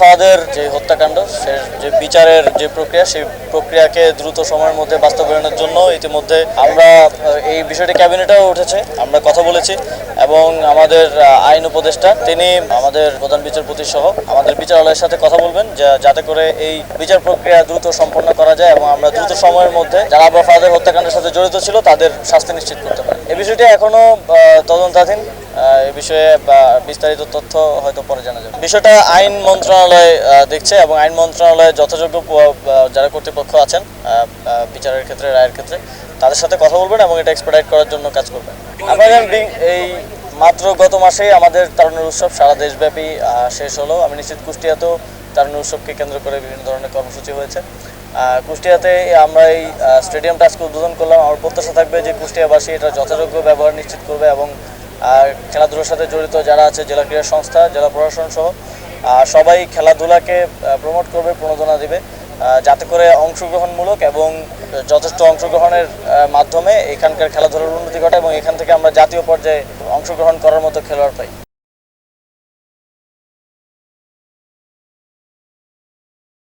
ফাহাদের যে হত্যাকাণ্ড, সে যে বিচারের যে প্রক্রিয়া, সেই প্রক্রিয়াকে দ্রুত সময়ের মধ্যে বাস্তবায়নের জন্য ইতিমধ্যে আমরা এই বিষয়টি ক্যাবিনেটেও উঠেছে। আমরা কথা বলেছি এবং আমাদের আইন উপদেষ্টা, তিনি আমাদের প্রধান বিচারপতি সহ আমাদের বিচারালয়ের সাথে কথা বলবেন যাতে করে এই বিচার প্রক্রিয়া দ্রুত সম্পন্ন করা যায় এবং আমরা দ্রুত সময়ের মধ্যে যারা আবরা ফাহাদের হত্যাকাণ্ডের সাথে জড়িত ছিল, তাদের শাস্তি নিশ্চিত করতে পারি। এই বিষয়টি এখনও তদন্তাধীন এ বিষয়ে বিস্তারিত তথ্য হয়তো পরে জানা যাবে। বিষয়টা আইন মন্ত্রণালয় দেখছে এবং আইন মন্ত্রণালয়ে যথাযোগ্য যারা কর্তৃপক্ষ আছেন বিচারের ক্ষেত্রে, রায়ের ক্ষেত্রে তাদের সাথে কথা বলবেন এবং এটা এক্সপেডাইট করার জন্য কাজ করবেন। এই মাত্র গত মাসেই আমাদের তারুণের উৎসব সারা দেশব্যাপী শেষ হলো। আমি নিশ্চিত কুষ্টিয়াতেও তারুণের উৎসবকে কেন্দ্র করে বিভিন্ন ধরনের কর্মসূচি হয়েছে। কুষ্টিয়াতে আমরা এই স্টেডিয়ামটা আজকে উদ্বোধন করলাম। আমার প্রত্যাশা থাকবে যে কুষ্টিয়াবাসী এটা যথাযোগ্য ব্যবহার নিশ্চিত করবে এবং খেলাধুলার সাথে জড়িত যারা আছে, জেলা ক্রীড়া সংস্থা, জেলা প্রশাসন সহ সবাই খেলাধুলাকে প্রমোট করবে, প্রণোদনা দিবে যাতে করে অংশগ্রহণমূলক এবং যথেষ্ট অংশগ্রহণের মাধ্যমে এখানকার খেলাধুলার উন্নতি ঘটে এবং এখান থেকে আমরা জাতীয় পর্যায়ে অংশগ্রহণ করার মতো খেলোয়াড় পাই।